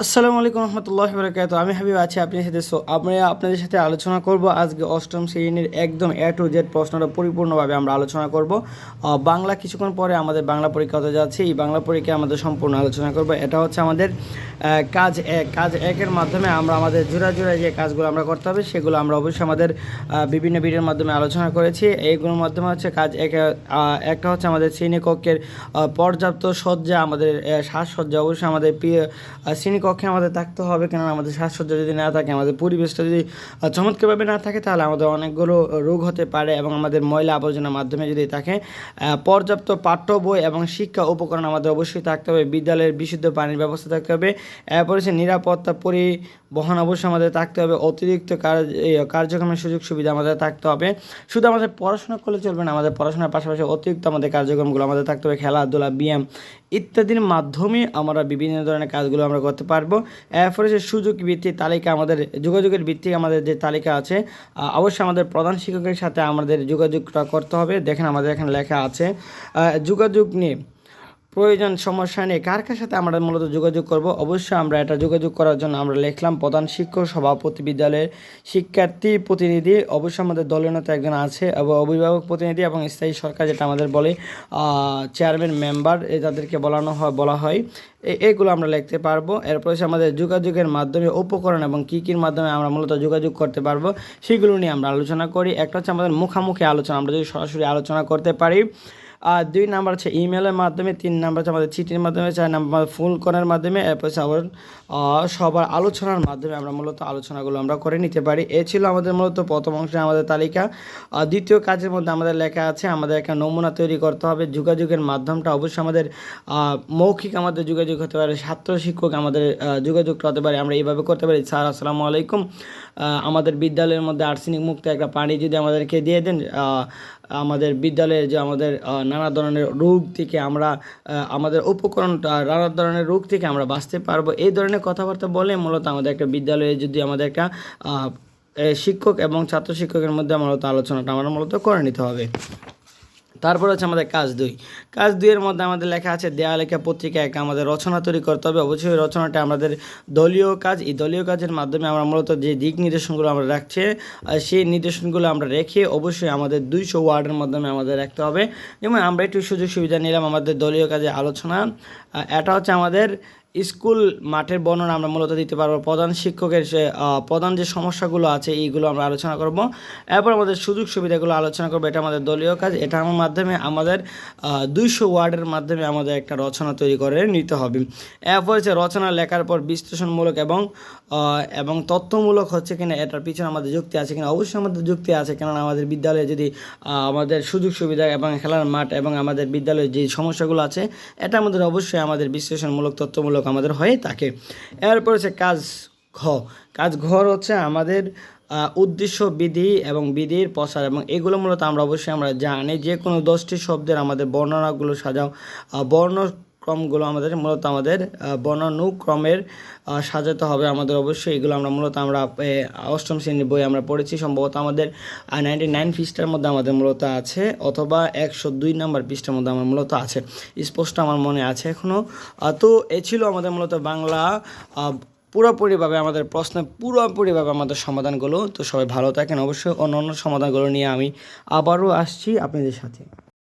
আসসালামু আলাইকুম রহমতুল্লাহ বরকাত আমি হাবিব আছি আপনাদের সাথে। সো আমরা আপনাদের সাথে আলোচনা করব আজকে অষ্টম শ্রেণির একদম এ টু জেড প্রশ্নটা পরিপূর্ণভাবে আমরা আলোচনা করব। বাংলা কিছুক্ষণ পরে আমাদের বাংলা পরীক্ষা হতে যাচ্ছে। এই বাংলা পরীক্ষা আমাদের সম্পূর্ণ আলোচনা করব। এটা হচ্ছে আমাদের কাজ এক। কাজ একের মাধ্যমে আমরা আমাদের জোড়া জোড়া যে কাজগুলো আমরা করতে হবে, সেগুলো আমরা অবশ্যই আমাদের বিভিন্ন ভিডিওর মাধ্যমে আলোচনা করেছি। এইগুলোর মাধ্যমে হচ্ছে কাজ এক একটা হচ্ছে আমাদের শ্রেণীকক্ষের পর্যাপ্ত সজ্জা আমাদের সাজসজ্জা অবশ্যই আমাদের প্রিয় শ্রেণীকক্ষে আমাদের থাকতে হবে, কেননা আমাদের সাজসজ্জা যদি না থাকে, আমাদের পরিবেশটা যদি চমৎকারভাবে না থাকে, তাহলে আমাদের অনেকগুলো রোগ হতে পারে এবং আমাদের ময়লা আবর্জনার মাধ্যমে যদি থাকে পর্যাপ্ত পাঠ্য বই এবং শিক্ষা উপকরণ আমাদের অবশ্যই থাকতে হবে, বিদ্যালয়ের বিশুদ্ধ পানির ব্যবস্থা থাকতে হবে, এরপর হচ্ছে নিরাপত্তা পরিবহন অবশ্যই আমাদের থাকতে হবে, অতিরিক্ত কার্যক্রমের সুযোগ সুবিধা আমাদের থাকতে হবে, শুধু আমাদের পড়াশোনা করলে চলবে না, আমাদের পড়াশোনার পাশাপাশি অতিরিক্ত আমাদের কার্যক্রমগুলো আমাদের থাকতে হবে, খেলাধুলা, ব্যায়াম ইত্যাদির মাধ্যমে আমরা বিভিন্ন ধরনের কাজগুলো আমরা করতে পারব। এরপরে যে সুযোগ ভিত্তিক তালিকা আমাদের, যোগাযোগের ভিত্তিক আমাদের যে তালিকা আছে অবশ্যই আমাদের প্রধান শিক্ষকের সাথে আমাদের যোগাযোগটা করতে হবে। দেখেন আমাদের এখানে লেখা আছে যোগাযোগ নিয়ে প্রয়োজন সমস্যা নেই। কার কার সাথে আমরা মূলত যোগাযোগ করব? অবশ্যই আমরা এটা যোগাযোগ করার জন্য আমরা লিখলাম, প্রধান শিক্ষক, সভাপতি বিদ্যালয়ের শিক্ষার্থী প্রতিনিধি, অবশ্যই আমাদের দলের মতো একজন আছে, এবং অভিভাবক প্রতিনিধি এবং স্থায়ী সরকার যেটা আমাদের বলে চেয়ারম্যান মেম্বার এ তাদেরকে বলানো হয়, বলা হয়। এ- এইগুলো আমরা লিখতে পারব। এরপর হচ্ছে আমাদের যোগাযোগের মাধ্যমে উপকরণ এবং কী কীর মাধ্যমে আমরা মূলত যোগাযোগ করতে পারব, সেগুলো নিয়ে আমরা আলোচনা করি। একটা হচ্ছে আমাদের মুখামুখি আলোচনা, আমরা যদি সরাসরি আলোচনা করতে পারি আর দুই নাম্বার হচ্ছে ইমেলের মাধ্যমে, তিন নাম্বার হচ্ছে আমাদের চিঠির মাধ্যমে, চার নাম্বার ফোন করার মাধ্যমে, এরপর আবার সবার আলোচনার মাধ্যমে আমরা মূলত আলোচনাগুলো আমরা করে নিতে পারি। এ ছিল আমাদের মূলত প্রথম অংশে আমাদের তালিকা। দ্বিতীয় কাজের মধ্যে আমাদের লেখা আছে, আমাদের একটা নমুনা তৈরি করতে হবে। যোগাযোগের মাধ্যমটা অবশ্যই আমাদের মৌখিক আমাদের যোগাযোগ হতে পারে, ছাত্র শিক্ষক আমাদের যোগাযোগটা হতে পারে, আমরা এইভাবে করতে পারি। স্যার, আসসালামু আলাইকুম। আমাদের বিদ্যালয়ের মধ্যে আর্সেনিক মুক্ত একটা পানি যদি আমাদেরকে দিয়ে দেন আমাদের বিদ্যালয়ে যে আমাদের নানা ধরনের রোগ থেকে আমরা আমাদের উপকরণটা, নানা ধরনের রোগ থেকে আমরা বাঁচতে পারব। এই ধরনের কথাবার্তা বলে মূলত আমাদের একটা বিদ্যালয়ে যদি আমাদের একটা শিক্ষক এবং ছাত্র শিক্ষকের মধ্যে মূলত আলোচনাটা আমরা মূলত করে নিতে হবে। তারপর হচ্ছে আমাদের কাজ দুই। কাজ দুইয়ের মধ্যে আমাদের লেখা আছে দেয়ালেখা পত্রিকা এক আমাদের রচনা তৈরি করতে হবে। অবশ্যই রচনাটা আমাদের দলীয় কাজ। এই দলীয় কাজের মাধ্যমে আমরা মূলত যে দিক নির্দেশনগুলো আমরা রাখছি সেই নির্দেশনগুলো আমরা রেখে অবশ্যই আমাদের দুইশো ওয়ার্ডের মাধ্যমে আমাদের রাখতে হবে। যেমন আমরা একটু সুযোগ সুবিধা নিলাম আমাদের দলীয় কাজে আলোচনা। এটা হচ্ছে আমাদের স্কুল মাঠের বর্ণনা আমরা মূলত দিতে পারব। প্রধান শিক্ষকের প্রধান যে সমস্যাগুলো আছে, এইগুলো আমরা আলোচনা করব। এরপর আমাদের সুযোগ সুবিধাগুলো আলোচনা করব। এটা আমাদের দলীয় কাজ। এটা আমার মাধ্যমে আমাদের দুইশো ওয়ার্ডের মাধ্যমে আমাদের একটা রচনা তৈরি করে নিতে হবে। এরপর হচ্ছে রচনা লেখার পর বিশ্লেষণমূলক এবং এবং তথ্যমূলক হচ্ছে কিনা, এটার পিছনে আমাদের যুক্তি আছে কিনা? অবশ্যই আমাদের যুক্তি আছে। কেননা আমাদের বিদ্যালয়ে যদি আমাদের সুযোগ সুবিধা এবং খেলার মাঠ এবং আমাদের বিদ্যালয়ে যে সমস্যাগুলো আছে, এটা আমাদের অবশ্যই আমাদের বিশ্লেষণমূলক, তথ্যমূলক আমাদের হয়ে থাকে। এরপর হচ্ছে কাজ ঘ। কাজ ঘর হচ্ছে আমাদের উদ্দেশ্য, বিধি এবং বিধির প্রসার এবং এগুলো মূলত আমরা অবশ্যই আমরা জানি। যে কোনো দশটি শব্দের আমাদের বর্ণনাগুলো সাজাও। বর্ণ ক্রমগুলো আমাদের, মূলত আমাদের বর্ণানুক্রমের সাজাতে হবে আমাদের অবশ্যই। এগুলো আমরা মূলত আমরা অষ্টম শ্রেণির বই আমরা পড়েছি। সম্ভবত আমাদের নাইনটি নাইন পৃষ্ঠার মধ্যে আমাদের মূলত আছে, অথবা একশো দুই নাম্বার পৃষ্ঠার মধ্যে আমার মূলত আছে। স্পষ্ট আমার মনে আছে এখনও তো এ ছিল আমাদের মূলত বাংলা পুরোপুরিভাবে আমাদের প্রশ্নের পুরোপুরিভাবে আমাদের সমাধানগুলো। তো সবাই ভালো থাকেন। অবশ্যই অন্য অন্য সমাধানগুলো নিয়ে আমি আবারও আসছি আপনাদের সাথে।